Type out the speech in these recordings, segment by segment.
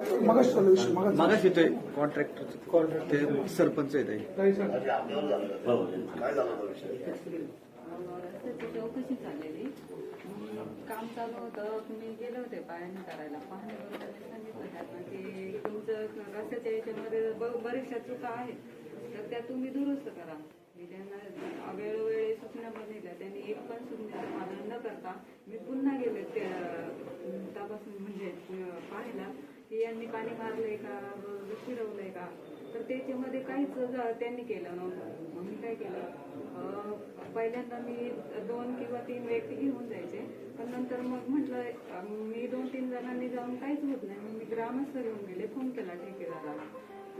मगाच चालू विषय मगाच मागास येतोय कॉन्ट्रॅक्टर ते सरपंच आहेत आहे. काही सांग. काय झालं होता विषय रस्त्याची चौकशी चाललेली काम चालू होतं. मी गेले होते पायाने करायला. त्यांनी सांगितलं त्यातनं की तुमचं रस्त्याच्या याच्यामध्ये ब- बऱ्याचशा चुका आहेत. तर त्या तुम्ही दुरुस्त करा. मी त्यांना वेळोवेळी सूचना बनवल्या त्यांनी एक पण सूचनेचं पालन न करता मी पुन्हा गेले ते तपासून म्हणजे अं, पाहायला. की यांनी पाणी मारलंय का? फिरवलंय का? तर त्याच्यामध्ये काहीच त्यांनी केलं नव्हतं. मग मी काय केलं? पहिल्यांदा मी दोन किंवा तीन व्यक्ती घेऊन जायचे. पण नंतर मग म्हटलं मी दोन तीन जणांनी जाऊन काहीच होत नाही. मग मी ग्रामस्थ घेऊन गेले. फोन केला ठेकेदाराला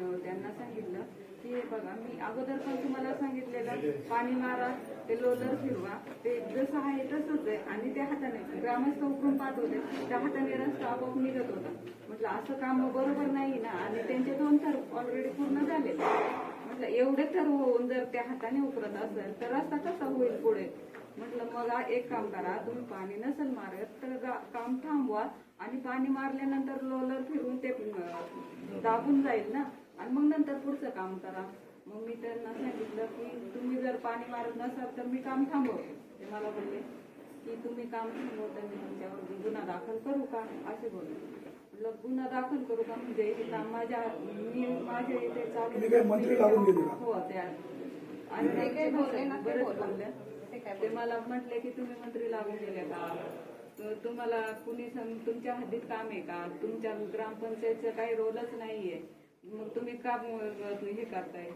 त्यांना सांगितलं की हे बघा मी अगोदर पण तुम्हाला सांगितलेलं पाणी मारा ते लोलर फिरवा ते जसं आहे तसंच आहे आणि त्या हाताने ग्रामस्थ उकरून पाहत होते त्या हाताने रस्ता आपोआप निघत होता. म्हटलं असं काम बरोबर नाही ना आणि त्यांचे दोन तर ऑलरेडी पूर्ण झाले. म्हटलं एवढे तर होऊन जर त्या हाताने उकरत असेल तर रस्ता कसा होईल पुढे? म्हटलं मग एक काम करा तुम्ही पाणी नसेल मारत तर काम थांबवा आणि पाणी मारल्यानंतर लोलर फिरून ते दाबून जाईल ना. आणि मग नंतर पुढचं काम करा. मग मी त्यांना सांगितलं की तुम्ही जर पाणी मारत नसाल तर मी काम थांबवतो. ते मला बोलले की तुम्ही काम थांबवता मी तुमच्यावर गुन्हा दाखल करू का? असे बोलले. म्हटलं गुन्हा दाखल करू का? म्हणजे हे काम माझ्या मी माझ्या इथे चालू? हो त्या आणि ते काही बोलले ना बरेच बोलले. ते मला म्हटले की तुम्ही मंत्री लागून गेले का? तर तुम्हाला कुणी तुमच्या हद्दीत काम आहे का? तुमच्या ग्रामपंचायतचा काही रोलच नाहीये. मग तुम्ही का हे करताय?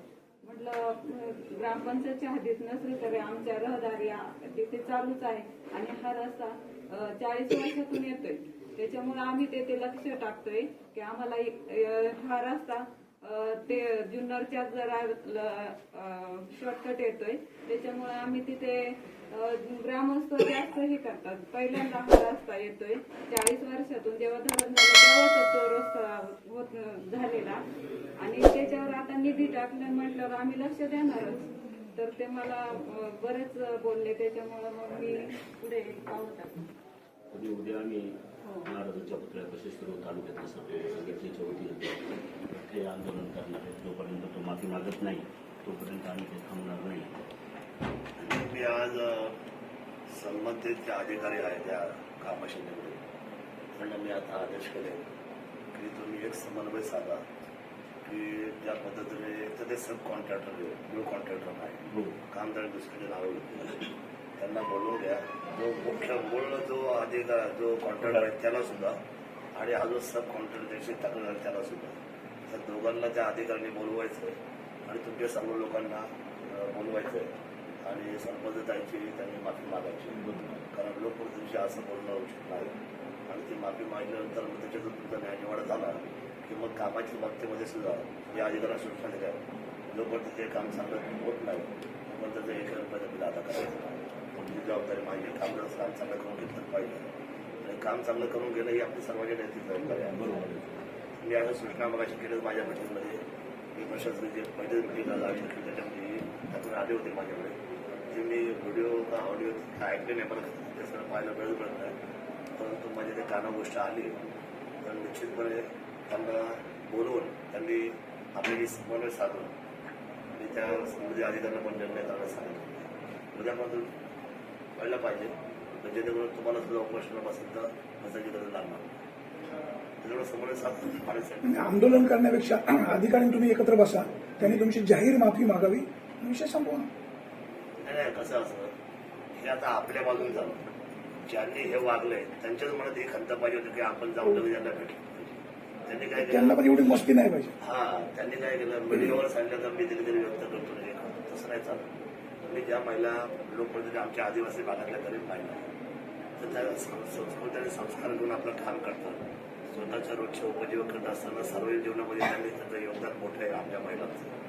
म्हटलं ग्रामपंचायतच्या हद्दीत नसली तरी आमच्या रहदारी तिथे चालूच आहे. आणि हा रस्ता चाळीस वर्षातून येतोय. त्याच्यामुळे आम्ही तेथे लक्ष टाकतोय की आम्हाला हा रस्ता ते जुन्नरच्या जरा शॉर्टकट येतोय. त्याच्यामुळे आम्ही तिथे अं, ग्रामस्थ जास्त हे करतात. पहिल्यांदा हा रस्ता येतोय. चाळीस वर्षातून जेव्हा धरण झालं तेव्हाच तो रस्ता होत झालेला. आणि त्याच्यावर आता निधी टाकलं म्हटल्यावर आम्ही लक्ष देणारच. तर ते मला बरेच बोलले. त्याच्यामुळे मग मी पुढे पाऊल टाकलं उद्या आम्ही पुतळ्यापाशी तालुक्यातल्या संघटनेच्या वतीने हे आंदोलन करणार आहे जोपर्यंत तो माफी मागत नाही तोपर्यंत आम्ही ते थांबणार नाही. आणि मी आज संबंधित जे अधिकारी आहेत त्या कामाशीमध्ये त्यांना मी आता आदेश केले की तुम्ही एक समन्वय साधा की ज्या पद्धतीने तर ते सब कॉन्ट्रॅक्टर मूळ कॉन्ट्रॅक्टर नाही कामदार दुसऱ्याचे नावं घेतले त्यांना बोलवून द्या. जो मुख्य मूळ जो अधिकार जो कॉन्ट्रॅक्टर आहे त्याला सुद्धा आणि हा जो सब कॉन्ट्रॅक्टर ज्याची तक्रार आहे त्याला सुद्धा. त्या दोघांना त्या अधिकाऱ्यांनी बोलवायचं आणि तुमच्या सर्व लोकांना बोलवायचं आहे आणि सरपंचताईची त्यांनी माफी मागायची. कारण लोकप्रतिनिधी असं बोलणं उचित नाही. आणि ती माफी मागल्यानंतर मग त्याच्यातून तुमचा न्यायनिवाडा झाला की मग कामाच्या बाबतीमध्ये सुद्धा या अधिकाऱ्यांना सूचना दिल्या. लोकप्रतिनिधी ते काम चांगलं होत नाही. पण त्याचं एक रुपयाचा बिल आता करायचं नाही जबाबदारी माझी कामगार काम चांगलं करून घेतलं पाहिजे. आणि काम चांगलं करून गेलं ही आपली सर्वांची नैतिक जबाबदारी आहे. बरोबर मी आता सूचना मगाशी केलं माझ्या मिटिंगमध्ये मी प्रशासनाचे पहिले मिटिंग आयोजित केली त्याच्यामध्ये. त्यातून आले होते माझ्याकडे. ते मी व्हिडिओ का ऑडिओ काय ऐकले नाही मला ते सगळं पाहायला वेळ मिळत नाही. परंतु माझ्या ते काना गोष्ट आली. तर निश्चितपणे त्यांना बोलवून त्यांनी आपली समन्वय साधून आणि त्या संबंधित अधिकाऱ्यांना पण निर्णय करायला सांगितलं. उद्यापासून कळलं पाहिजे. म्हणजे जेणेकरून तुम्हाला सुद्धा ऑपरेशन तर बसायची गरज लागणार नाही. त्याच्यामुळे समन्वय साधून आणि आणि आंदोलन करण्यापेक्षा अधिकारी तुम्ही एकत्र बसा त्यांनी तुमची जाहीर माफी मागावी विषय संपवा. नाही कसं असं हे आता आपल्या बाजून झालं. ज्यांनी हे वागले त्यांच्याच मनात ही खंत पाहिजे होती की आपण जाऊन लगेच यांना भेटलं पाहिजे. त्यांनी काय त्यांना पण एवढी मस्ती नाही पाहिजे. हा त्यांनी काय केलं? मीडियावर सांगितलं तर मी दिली तरी व्यक्त करतो. करतो. तसं नाही चालत. मी ज्या महिला लोकप्रतिनिधी आमच्या आदिवासी भागातल्या गरीब महिला. आहेत, तर त्या संस्कृती आणि संस्कार घेऊन आपलं काम करतात. स्वतःच्या रोजच्या उपजीवक करत असताना सार्वजनिक जीवनामध्ये त्यांनी त्यांचं योगदान मोठं आहे आपल्या महिलांचं.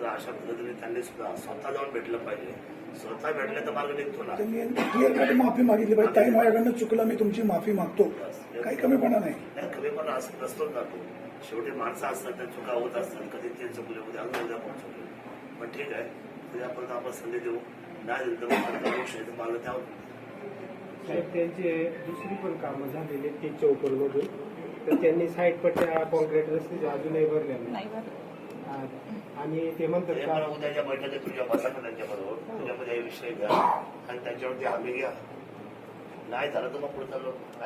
तर अशा पद्धतीने त्यांनी सुद्धा स्वतः जाऊन भेटलं पाहिजे. स्वतः भेटलं तर मार्ग निघतो ना. त्यांनी क्लिअर कट माफी मागितली पाहिजे. ताई माझ्याकडनं चुकलं मी तुमची माफी मागतो. काही कमीपणा नाही. नाही कमी पण असं नसतो ना तो. शेवटी माणसं असतात त्या चुका होत असतात. कधी ते चुकले उद्या अजून उद्या पण चुकले. पण ठीक आहे. उद्यापर्यंत आपण संधी देऊ. नाही दिली तर मग दोष आहे. तर त्यावर त्यांचे दुसरी पण कामं झालेली आहेत ते चौपरमधून तर त्यांनी साईड पट्ट्या कॉन्क्रीट रस्ते अजूनही भरल्या नाही. आणि ते म्हणतात का उद्याच्या बैठकीत तुझ्या बसा का त्यांच्याबरोबर तुझ्यामध्ये हे विषय घ्या. आणि त्यांच्यावरती हमी घ्या. नाही झालं तर मग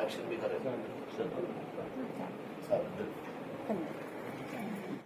ऍक्शन करेन चालेल. सर चालेल. धन्यवाद.